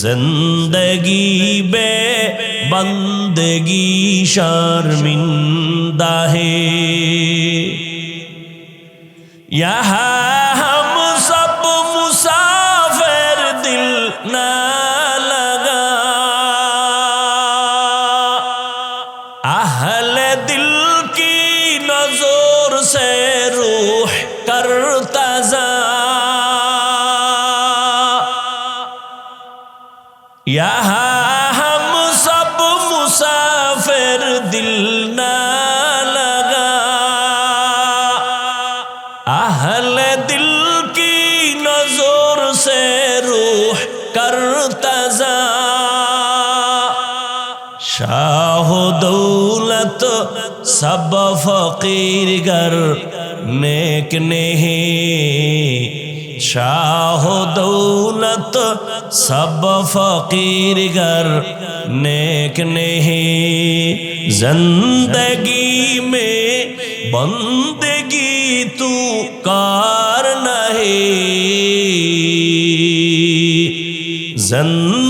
زندگی بے بندگی شرمندہ ہے یہاں सब फकीर गर नेक नहीं, शाह दौलत सब फकीर गर नेक नहीं। ज़िंदगी में बंदगी तू कार नहीं। ज़िंदगी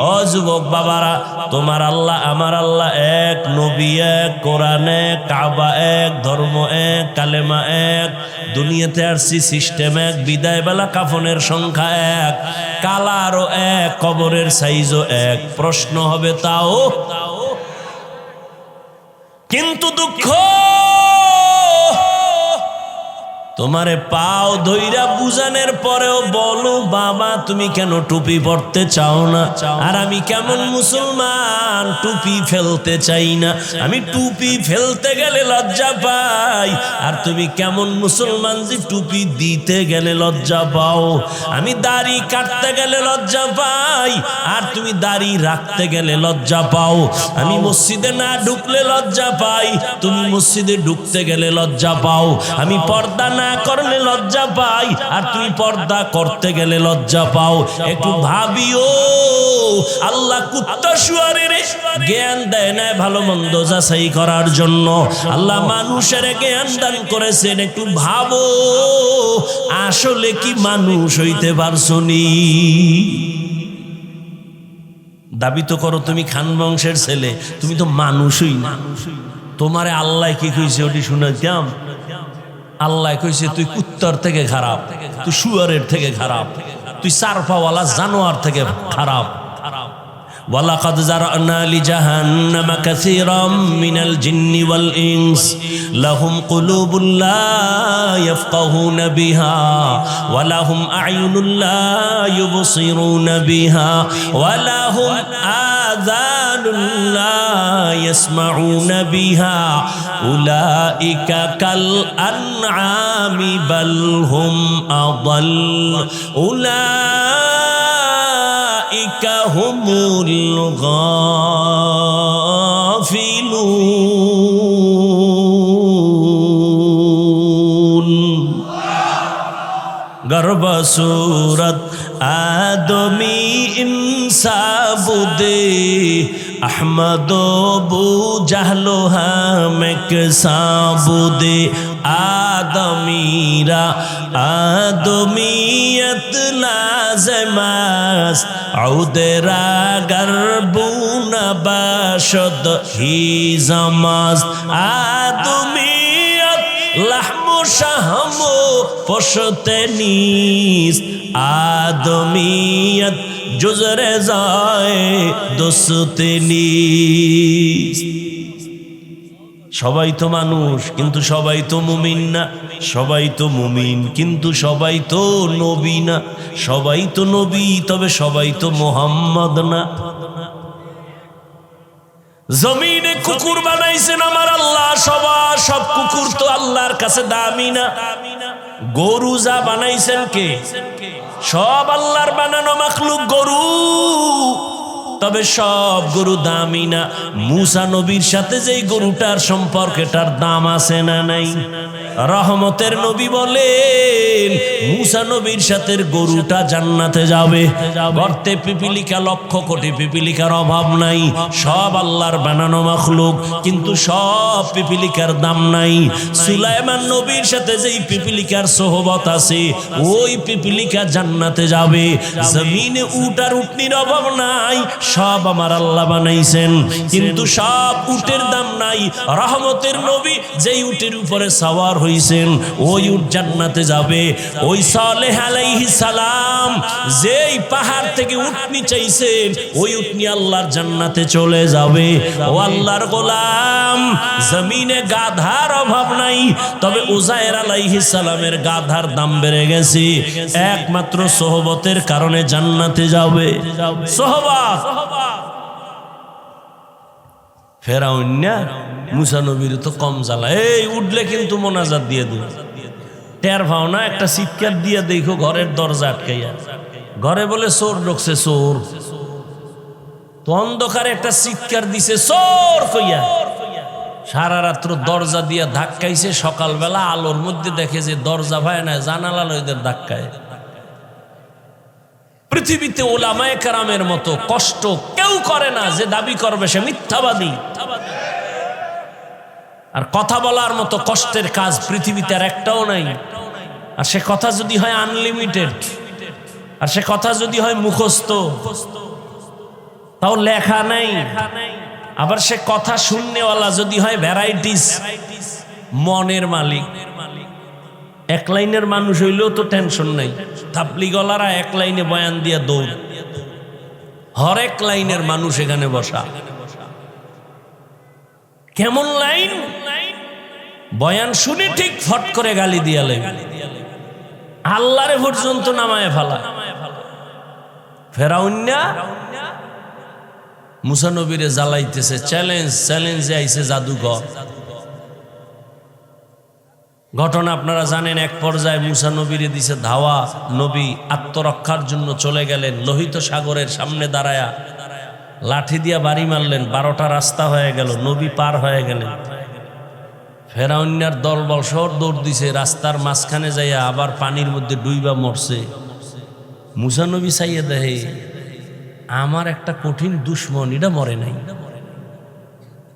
ও যুবক বাবারা, তোমার আল্লাহ, আমার আল্লাহ এক, নবী এক, কোরআন এক, কাবা এক, ধর্ম এক, কালেমা এক, দুনিয়াতে আসছি সিস্টেম এক বিদায় বেলা কাফনের সংখ্যা এক, কালারও এক, কবরের সাইজও এক, প্রশ্ন হবে তাও? কিন্তু দুঃখ তোমারে পাও ধইরা বুঝানোর পরেও বলো, বাবা, তুমি কেন টুপি পড়তে চাও না? আর আমি কেমন মুসলমান? টুপি ফেলতে চাই না। আমি টুপি ফেলতে গেলে লজ্জা পাই। আর তুমি কেমন মুসলমান যে টুপি দিতে গেলে লজ্জা পাও? আমি দাড়ি কাটতে গেলে লজ্জা পাই। আর তুমি দাড়ি রাখতে গেলে লজ্জা পাও। আমি মসজিদে না ঢুকলে লজ্জা পাই। তুমি মসজিদে ঢুকতে গেলে লজ্জা পাও। আমি পর্দা না করলে লজ্জা পাই। আর তুমি পর্দা করতে গেলে লজ্জা পাও। একটু ভাবিও, আল্লাহ জ্ঞান দেয় না ভালো মন্দ যাচাই করার জন্য। আল্লাহ মানুষের জ্ঞান দান করেছেন, একটু ভাবো, আসলে কি মানুষ হইতে পারছ নি? দাবি তো করো, তুমি খান বংশের ছেলে, তুমি তো মানুষই না। তোমারে আল্লাহ কি কইছে, ওটি শুনাইতাম? আল্লাহ কইছে তুই কুত্তর থেকে খারাপ তুই শুয়ারের থেকে খারাপ তুই সারফাওয়ালা জানোয়ার থেকে খারাপ ولقد ذرأنا لجهنم كثيرا من الجن والإنس لهم قلوب لا يفقهون بها ولهم أعين لا يبصرون بها ولهم آذان لا يسمعون بها. أولئك كالأنعام بل هم أضل. أولئك هم الغافلون. غرب سورة آدمي ইনসাবুদে আহমদ বু জাহলো হামেক সাবুদে, আদমিরা আদমিয়ত লাজমাস আউদেরা গর্বুন নাবাশদ হি জামাজ আদমিয়ত লাহমু শাহমু পশতে নিস, আদমিয়ত জুজরে যায় দোসতে নিস। সবাই তো মানুষ, কিন্তু সবাই তো মুমিন না। সবাই তো মুমিন, কিন্তু সবাই তো নবী না। সবাই তো নবী, তবে সবাই তো মোহাম্মদ না। জমিনে কুকুর বানাইছেন আমার আল্লাহ, সবার সব কুকুর তো আল্লাহর কাছে দামি না। গরু যা বানাইছেন কে? সব আল্লাহর বানানো মাখলুক গরু। তবে সব গরু দামি না। মুসা নবীর সাথে যেই গরুটার সম্পর্কেটার দাম আছে না নাই? রহমতের নবী বলেন, মুসা নবীর সাথে গরুটা জান্নাতে যাবে। গর্তে পিপিলিকা লক্ষ কোটি পিপিলিকার অভাব নাই। সব আল্লাহর বানানো মাখলুক, কিন্তু সব পিপিলিকার দাম নাই। সুলাইমান নবীর সাথে যেই পিপিলিকার সোহবত আছে, ওই পিপিলিকা জান্নাতে যাবে। জমিনে উট আর উটনির অভাব নাই, সব আমার আল্লাহ বানাইছেন। কিন্তু সব উটের দাম নাই। রহমতের নবী যেই উটের উপরে সাওয়ার হইছেন, ওই উট জান্নাতে যাবে। ওই সালেহ আলাইহিস সালাম যেই পাহাড় থেকে উটনি চাইছেন ওই উটনি আল্লাহর জান্নাতে চলে যাবে। ও আল্লাহর গোলাম, জমিনে গাধার অভাব নাই, তবে উজায়ের আলাইহিস সালামের গাধার দাম বেড়ে গেছে। একমাত্র সোহবতের কারণে জান্নাতে যাবে। সোহবত! ফেরাউন্না মুসা নবীর তো কম জ্বালা। এই, উঠলে কিন্তু মোনাজাত দিয়ে দিল টের ভাও না, একটা চিৎকার দিয়ে দেখো ঘরের দরজা আটকাইয়া। ঘরে বলে, চোর ঢুকছে, চোর। তো অন্ধকারে একটা চিৎকার দিছে, চোর কইয়া। সারা রাত্র দরজা দিয়া ধাক্কাইছে, সকালবেলা আলোর মধ্যে দেখে যে দরজা ভাই না, জানালা লইদের ধাক্কায়। পৃথিবীতে ওলামায় কারামের মতো কষ্ট কেউ করে না যে দাবি করবে সে মিথ্যাবাদী। আর কথা বলার মতো কষ্টের কাজ পৃথিবীতে আর একটাও নাই। আর সে কথা যদি হয় আনলিমিটেড আর সে কথা যদি হয় মুখস্থ, তাও লেখা নাই। আবার সে কথা শূন্যওয়ালা যদি হয় ভ্যারাইটিস মনের মালিক। এক লাইনের মানুষ হইলেও তো টেনশন নাই। থাপলি গলারা এক লাইনে বয়ান দিয়ে দৌড়। হরেক লাইনের মানুষ এখানে বসা। কেমন লাইন? বয়ান শুনে ঠিক ফট করে গালি দিয়া লাগবে আল্লাহরে পর্যন্ত নামায় ফেলা। ফেরাউন্যা মুসানবীরে জ্বালাইতেছে, চ্যালেঞ্জ, চ্যালেঞ্জে আইছে জাদুঘর। ঘটনা আপনারা জানেন, এক পর্যায়ে মুসা নবীরে দিছে ধাওয়া, নবী আত্মরক্ষার জন্য চলে গেলেন, লোহিত সাগরের সামনে দাঁড়ায়া। লাঠি দিয়া বাড়ি মারলেন, বারোটা রাস্তা হয়ে গেল, নবী পার হয়ে গেলেন। ফেরাউন্যার দলবল সর দৌড় দিছে, রাস্তার মাঝখানে যাইয়া আবার পানির মধ্যে ডুইবা মরছে। মুসা নবী চাইয়া দেহে আমার একটা কঠিন দুশ্মন, এটা মরে নাই।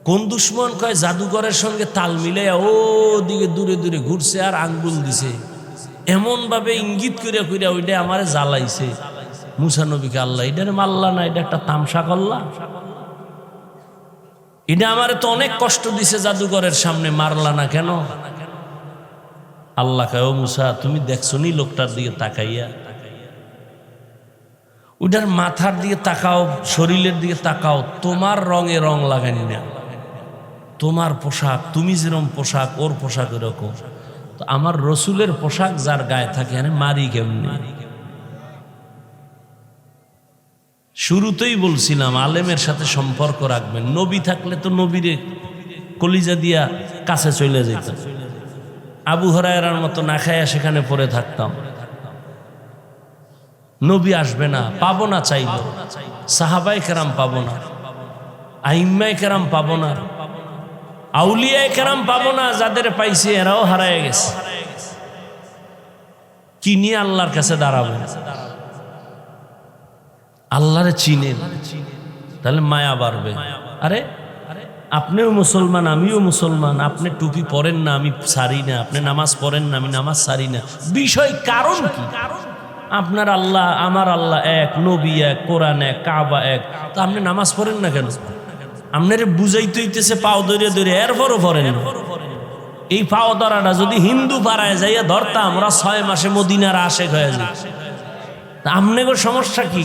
কোন দুশ্মন কয়, জাদুঘরের সঙ্গে তাল মিলে ও দিকে দূরে দূরে ঘুরছে আর আঙ্গুল দিছে। এমন ভাবে ইঙ্গিত করিয়া করিয়া ওইটা আমারে জ্বালাইছে। মুসা নবীকে আল্লাহ এটা মাল্লা না, এটা একটা তামসা করলা এটা আমারে তো অনেক কষ্ট দিছে জাদুঘরের সামনে, মারলা না কেন? আল্লাহ কয় মুসা, তুমি দেখছ নি লোকটার দিকে তাকাইয়া? ওটার মাথার দিকে তাকাও, শরীরের দিকে তাকাও, তোমার রঙে রং লাগানি না। তোমার পোশাক, তুমি যেরকম পোশাক, ওর পোশাক এরকম। আমার রসুলের পোশাক যার গায়ে থাকে আরে মারি কেমনি? শুরুতেই বলছিলাম, আলেমের সাথে সম্পর্ক রাখবেন। নবী থাকলে তো নবীরে কলিজা দিয়া কাছে চলে যেত। আবু হরায়রার মতো না খাইয়া সেখানে পড়ে থাকতাম। নবী আসবে না, পাবো না চাইল। সাহাবাই কেরাম পাবো না। আইম্মাই কেরাম পাবো না। আউলিয়ায় কেরাম পাবো না, যাদের পাইছে এরাও হারায় গেছে। কি নিয়ে আল্লাহর কাছে দাঁড়াবো? আল্লাহরে চিনেন। তাহলে মায়া বাড়বে। আরে, আপনিও মুসলমান, আমিও মুসলমান। আপনি টুপি পরেন না, আমি সারি না। আপনি নামাজ পড়েন না, আমি নামাজ সারি না। বিষয় কারণ কি? আপনার আল্লাহ, আমার আল্লাহ এক, নবী এক, কোরআন এক, কাবা এক। তো আপনি নামাজ পড়েন না কেন? আপনার বুঝাইতে হইতেছে পাও ধরে ধরে, এরপরও পড়েন। এই পাও ধরাটা যদি হিন্দু পাড়ায় যাইয়া ধরতাম আমরা ছয় মাসে মদিনার আশেক হয়ে যায়। তা আমনেগো সমস্যা কি?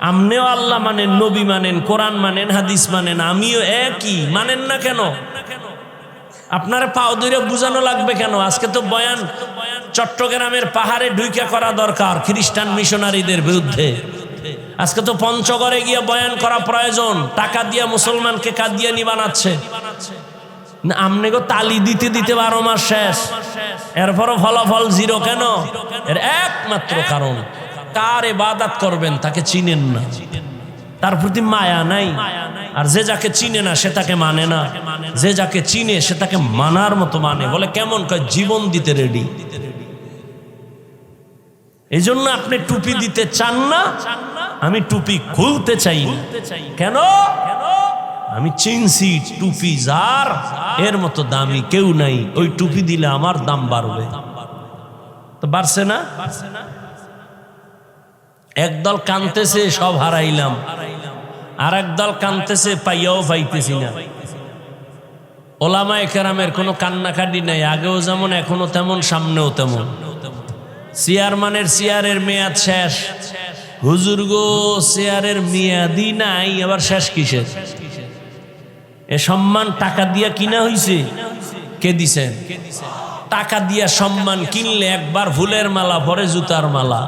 আমনেও আল্লাহ মানেন, নবী মানেন, কোরআন মানেন, হাদিস মানেন, আমিও একই, মানেন না কেন? আপনারা পাও ধরে বুঝানো লাগবে কেন? আজকে তো বয়ান, চট্টগ্রামের পাহাড়ে ঢুইকা করা দরকার খ্রিস্টান মিশনারিদের বিরুদ্ধে। আজকে তো পঞ্চগড়ে গিয়ে বয়ান করা প্রয়োজন, টাকা দিয়ে মুসলমানকে কাদিয়ানি বানাচ্ছে। না আমনে গো তালি দিতে দিতে বারো মাস শেষ। এরপরও ফলাফল জিরো কেন? এর একমাত্র কারণ। কার এবাদাত করবেন তাকে চিনেন না। তার প্রতি মায়া নাই। আর যে যাকে চিনে না, সে তাকে মানে না। যে যাকে চিনে, সে তাকে মানার মতো মানে। বলে কেমন? কয়, জীবন দিতে রেডি এই জন্য আপনি টুপি দিতে চান না, আমি টুপি খুলতে চাই কেন? আমি চিনছি টুপি যার, এর মতো দামি কেউ নাই। ওই টুপি দিলে আমার দাম বাড়বে। তো বাড়ছে না? একদল কানতেছে, সব হারাইলাম। আর একদল কানতেছে, পাইয়াও পাইতেছি না। ওলামা একরামের কোনো কান্নাকাটি নাই, আগেও যেমন, এখনও তেমন, সামনেও তেমন। চেয়ারম্যানের চেয়ারের মেয়াদ শেষ। হুজুর গো, চেয়ারের মেয়াদই নাই, আবার শেষ কিসের? এ সম্মান টাকা দিয়া কিনা হইছে? কে দিছেন টাকা দিয়া সম্মান কিনলে একবার ফুলের মালা, পরে জুতার মালা।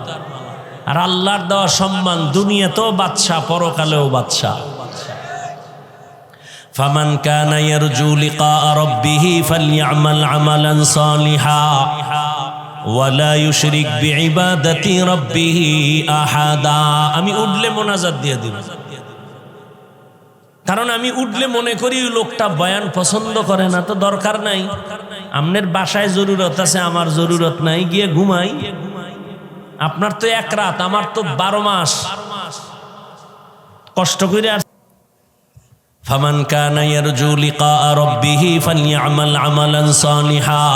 আর আল্লাহর দেওয়া সম্মান দুনিয়াতেও বাদশা পরকালেও বাদশা فمن كان يرجو لقاء ربه فليعمل عملا صالحا ولا يشرك بعبادة ربه أحدا আমি উঠলে মোনাজাত দিয়ে দিব কারণ আমি উঠলে মনে করি ওই লোকটা বয়ান পছন্দ করে না তো দরকার নাই আমনের বাসায় জরুরত আছে আমার জরুরত নাই গিয়ে ঘুমাই আপনার তো এক রাত আমার তো বারো মাস কষ্ট করে আর فمن كان يرجو لقاء ربه فليعمل عملا صالحا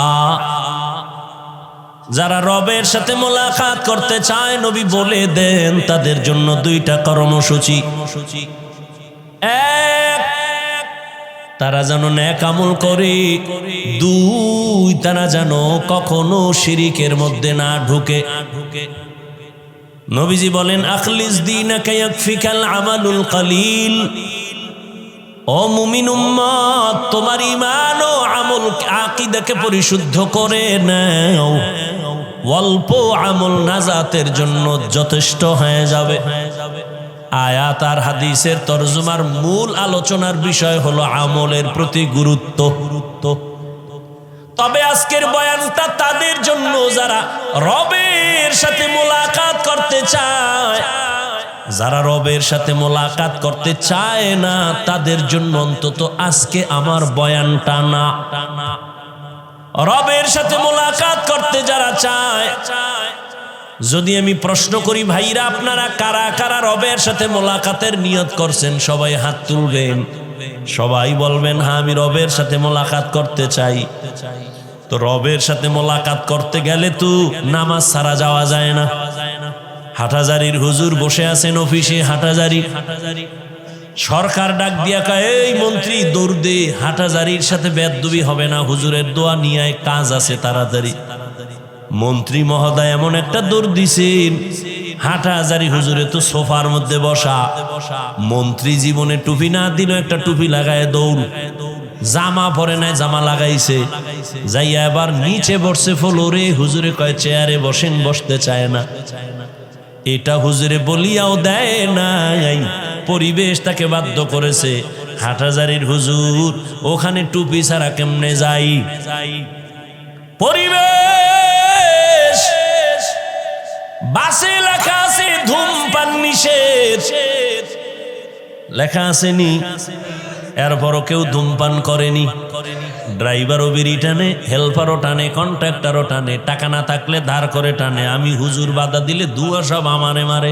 যারা রবের সাথে মোলাকাত করতে চায় নবী বলে দেন তাদের জন্য দুইটা কর্মসূচি এক তারা যেন ন্যাক আমল করে। দুই তারা যেন কখনো শিরিকের মধ্যে না ঢুকে। নবীজি বলেন, আখলিস দিন আমালুল কালিল। ও উম্মত তোমার ইমান ও আমল আকিদাকে পরিশুদ্ধ করে নাও। অল্প আমল নাজাতের জন্য যথেষ্ট হয়ে যাবে। আয়াত আর হাদিসের তরজমার মূল আলোচনার বিষয় হলো আমলের প্রতি গুরুত্ব। গুরুত্ব তবে আজকের বয়ানটা তাদের জন্য যারা রবের সাথে মোলাকাত করতে চায়, যারা রবের সাথে মোলাকাত করতে চায় না, তাদের জন্য অন্তত আজকে আমার বয়ানটা না। রবের সাথে মোলাকাত করতে যারা চায় যদি আমি প্রশ্ন করি, ভাইরা, আপনারা কারা কারা রবের সাথে মোলাকাতের নিয়ত করছেন? সবাই হাত তুলবেন। সবাই বলবেন হ্যাঁ আমি রবের সাথে মোলাকাত করতে চাই। তো রবের সাথে মোলাকাত করতে গেলে তো নামাজ সারা যাওয়া যায় না। হাটাজারির হুজুর বসে আছেন অফিসে, হাটাজারি। সরকার ডাক দিয়া কয়, এই মন্ত্রী, দৌড় দে, হাটাজারির সাথে বেদবি হবে না, হুজুরের দোয়া নিয়ে কাজ আছে তাড়াতাড়ি। মন্ত্রী মহোদয় এমন একটা দৌড় দিছেন। হাটাজারি হুজুরে তো সোফার মধ্যে বসা। মন্ত্রী জীবনে টুপি না দিল একটা টুপি লাগায় দৌড়। জামা পরে নাই, জামা লাগাইছে। যাইয়া এবার নিচে বসছে ফলোরে, হুজুরে কয়, চেয়ারে বসেন, বসতে চায় না। এটা হুজুরে বলিয়াও দেয় নাই। পরিবেশ তাকে বাধ্য করেছে। হাটাজারির হুজুর, ওখানে টুপি ছাড়া কেমনে যাই? পরিবেশ বাসে লেখা আছে ধূমপান নিষেধ। লেখা আসেনি এরপরও কেউ ধূমপান করেনি। ড্রাইভারও বিড়ি টানে, হেল্পারও টানে, কন্ট্রাক্টারও টানে, টাকা না থাকলে ধার করে টানে। আমি হুজুর বাধা দিলে দুয়া সব আমারে মারে।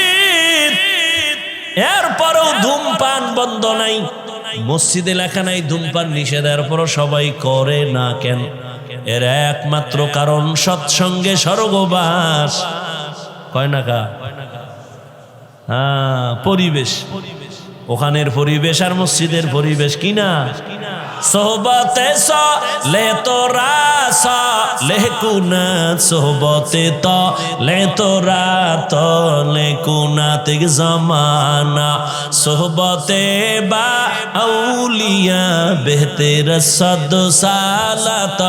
এরপরও ধূমপান বন্ধ নাই। মসজিদে লেখা নাই, ধূমপান নিষেধ। এরপরও সবাই করে না কেন? এর একমাত্র কারণ সৎসঙ্গে স্বর্গবাস। কয় না কা? হ্যাঁ পরিবেশ। ওখানের পরিবেশ আর মসজিদের পরিবেশ কিনা সোহবতে লে তোরা স, লে সোহবতে ত, লে তোরা ত, লে কুনাত জমানা। সোহবতে বা আউলিয়া বেহতের সদ সালাত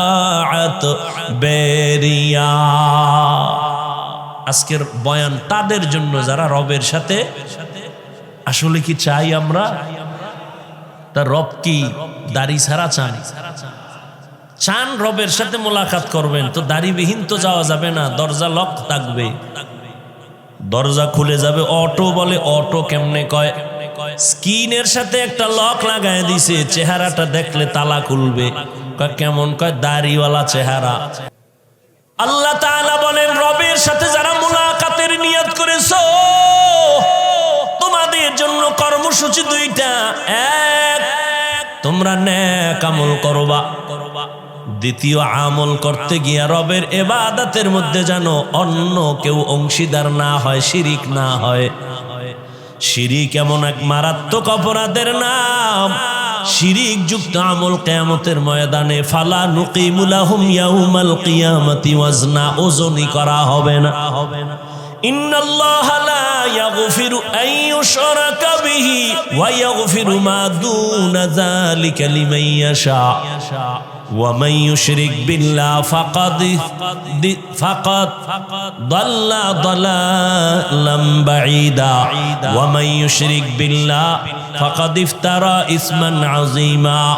বেরিয়া। আজকের বয়ান তাদের জন্য যারা রবের সাথে। আসলে কি চাই আমরা? তার রব কি? দাড়ি ছাড়া চান। চান রবের সাথে মোলাকাত করবেন, তো দাড়িবিহীন তো যাওয়া যাবে না, দরজা লক থাকবে। দরজা খুলে যাবে, অটো বলে, অটো কেমনে কয়? স্কিনের সাথে একটা লক লাগায় দিছে, চেহারাটা দেখলে তালা খুলবে। কেমন? কয়, দাড়িওয়ালা চেহারা। আল্লাহ তাআলা বলেন, রবের সাথে যারা মুলাকাতের নিয়ত করেছ জন্য কর্মসূচি দুইটা, এক, তোমরা ন্যাক আমল করবা। দ্বিতীয় আমল করতে গিয়া রবের এবাদাতের মধ্যে যেন অন্য কেউ অংশীদার না হয়, শিরিক না হয়। শিরিক এমন এক মারাত্মক অপরাধের নাম। শিরিক যুক্ত আমল কেয়ামতের ময়দানে, ফালা নুকিমুলাহুম ইয়াউমাল কিয়ামতি, ওয়াজনা ওজনই করা হবে না হবে না। ان الله لا يغفر ان يشرك به ويغفر ما دون ذلك لمن يشاء. ومن يشرك بالله فقد فقد ضل ضلالا بعيدا. ومن يشرك بالله فقد افترى اثما عظيما.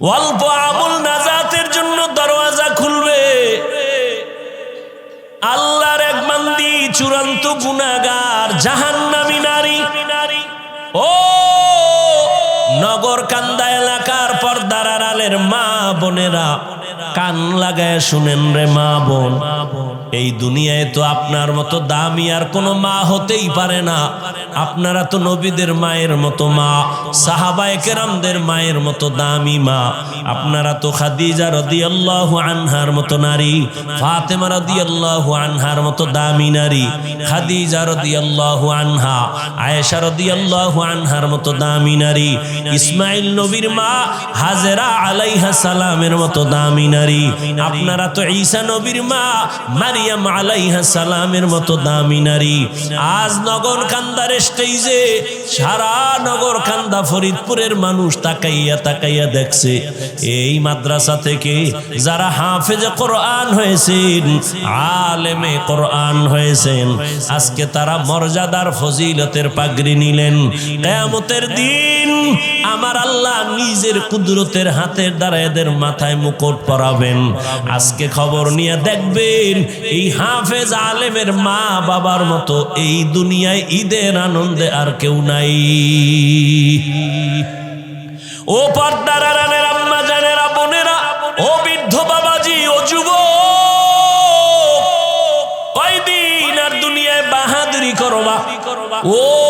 অল্প আমল নাজাতের জন্য দরওয়াজা খুলবে। আল্লাহর এক বান্দি চূড়ান্ত গুনাগার জাহান্নামী নারী। ও নগর কান্দা এলাকার পর্দার আড়ালের মা বোনেরা, কান লাগায় শুনেন রে মা বোন। এই দুনিয়ায় তো আপনার মতো দামি আর কোনো মা হতেই পারে না। আপনারা তো নবীদের মায়ের মতো মা, সাহাবায়ে কেরামদের মায়ের মতো দামি মা। আপনারা তো খাদিজা রাদিয়াল্লাহু আনহার মতো নারী, ফাতেমা রাদিয়াল্লাহু আনহার মতো দামি নারী, খাদিজা রাদিয়াল্লাহু আনহা, আয়েশা রাদিয়াল্লাহু আনহার মতো দামি নারী, ইসমাইল নবীর মা হাজেরা আলাইহা সালামের মতো দামি নারী। আপনারা তো ঈসা নবীর মা মারিয়াম আলাইহা সালামের মতো দামি নারী। আজ নগর কান্দার স্টেজে সারা নগর কান্দা ফরিদপুরের মানুষ তাকাইয়া তাকাইয়া দেখছে। এই মাদ্রাসা থেকে যারা হাফেজে কোরআন হয়েছেন, আলেমে কোরআন হয়েছেন, আজকে তারা মর্যাদার ফজিলতের পাগড়ি নিলেন। কেয়ামতের দিন আমার আল্লাহ নিজের কুদরতের হাতের দ্বারা এদের মাথায় মুকুট পরাবেন। আজকে খবর নিয়ে দেখবেন, এই হাফেজ আলেমের মা বাবার মতো এই দুনিয়ায় ঈদের আনন্দে আর কেউ নাই। ও পর্দার আড়ালের আম্মা, জানেরা, বোনেরা, ও বৃদ্ধ বাবাজি, ও যুব কয়দিন আর দুনিয়ায় বাহাদুরি করবা ওই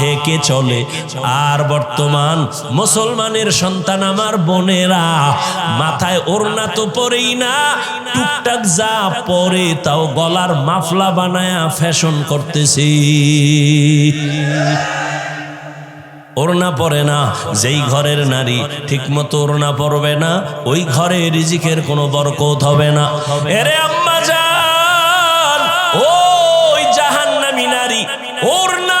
ঢেকে চলে। আর বর্তমান মুসলমানের সন্তান আমার বোনেরা, মাথায় ওড়না তো পরেই না, টুকটাক যা পরে তাও গলার মাফলা বানায়া ফ্যাশন করতেছি। ওড়না পরে না, যেই ঘরের নারী ঠিক মতো ওড়না পরবে না, ওই ঘরে রিজিকের কোনো বরকত হবে না। এরে আম্মা জান, ওই জাহান্নামী নারী, ওড়না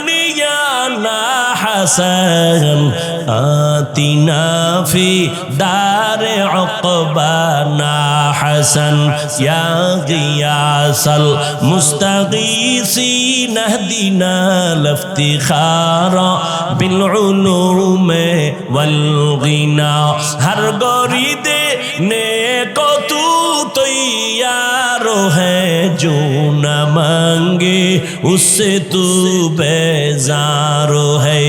حسن آتنا في دار عقبانا حسن يا غياس المستغيثين اهدنا الافتخار بالعلوم والغنى هر غريد نيكو तैयार है जो न मांगे उससे तू बेजारो है